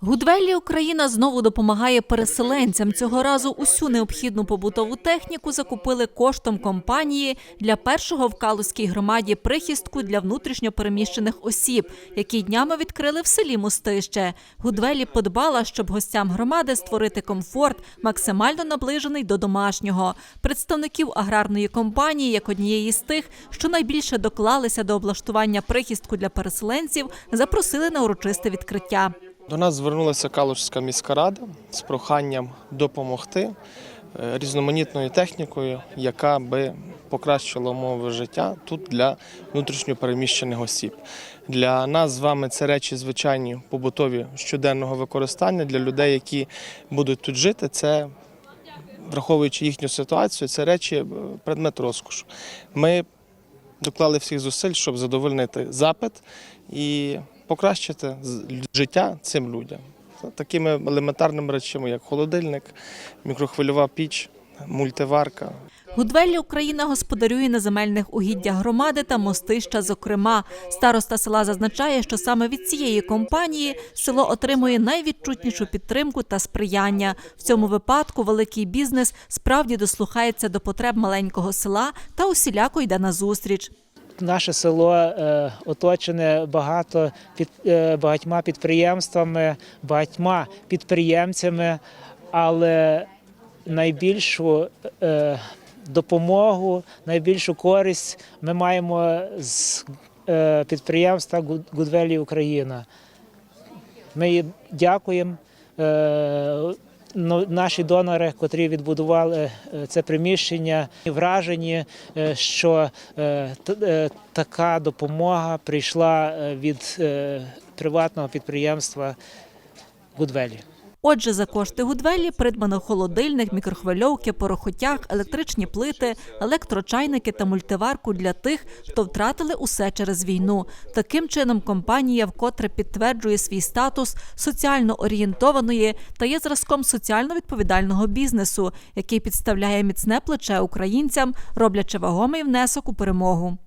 Гудвеллі Україна знову допомагає переселенцям. Цього разу усю необхідну побутову техніку закупили коштом компанії для першого в Калузькій громаді прихистку для внутрішньо переміщених осіб, які днями відкрили в селі Мостище. Гудвеллі подбала, щоб гостям громади створити комфорт, максимально наближений до домашнього. Представників аграрної компанії, як однієї з тих, що найбільше доклалися до облаштування прихистку для переселенців, запросили на урочисте відкриття. До нас звернулася Калужська міська рада з проханням допомогти е, різноманітною технікою, яка би покращила умови життя тут для внутрішньопереміщених осіб. Для нас з вами це речі звичайні побутові щоденного використання для людей, які будуть тут жити. Це враховуючи їхню ситуацію, це речі е, предмет розкошу. Ми доклали всіх зусиль, щоб задовольнити запит і покращити життя цим людям. Такими елементарними речами, як холодильник, мікрохвильова піч, мультиварка. Гудвеллі Україна господарює на земельних угіддях громади та мостища. Зокрема, староста села зазначає, що саме від цієї компанії село отримує найвідчутнішу підтримку та сприяння. В цьому випадку великий бізнес справді дослухається до потреб маленького села та усіляко йде на зустріч. Наше село е, оточене багато під е, багатьма підприємствами, багатьма підприємцями, але найбільшу е, допомогу, найбільшу користь ми маємо з підприємства Гудвелі Україна. Ми дякуємо. Наші донори, котрі відбудували е, це приміщення, вражені, е, що е, така допомога прийшла від приватного підприємства Гудвелі. Отже, за кошти Гудвеллі придбано холодильник, мікрохвильовки, порохотяг, електричні плити, електрочайники та мультиварку для тих, хто втратили усе через війну. Таким чином, компанія вкотре підтверджує свій статус соціально орієнтованої та є зразком соціально відповідального бізнесу, який підставляє міцне плече українцям, роблячи вагомий внесок у перемогу.